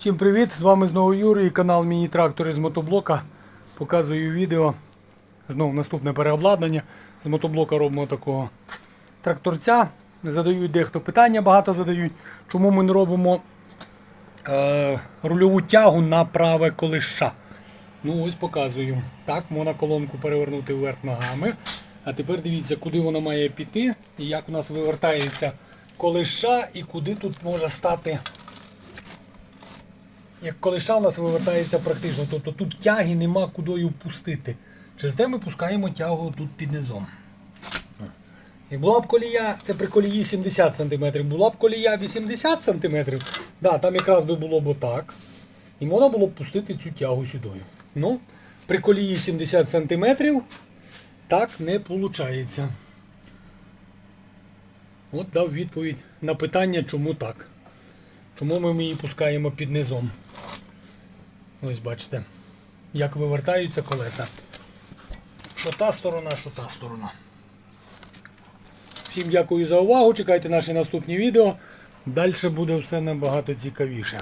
Всім привіт! З вами знову Юрій, і канал Міні-Трактори з мотоблока. Показую відео. Знову наступне переобладнання. З мотоблока робимо такого тракторця. Задають дехто питання, багато задають. Чому ми не робимо е, рульову тягу на праве колиша? Ну ось показую. Так, можна колонку перевернути вверх ногами. А тепер дивіться, куди вона має піти і як у нас вивертається колиша і куди тут може стати як колиша у нас вивертається практично, тобто тут тяги нема куди пустити. Через те ми пускаємо тягу тут під низом. І була б колія, це при колії 70 см, була б колія 80 см, да, там якраз би було б отак. І можна було б пустити цю тягу сюди. Ну, при колії 70 см так не виходить. От дав відповідь на питання, чому так. Чому ми її пускаємо під низом. Ось бачите, як вивертаються колеса. Що та сторона, що та сторона. Всім дякую за увагу. Чекайте наші наступні відео. Далі буде все набагато цікавіше.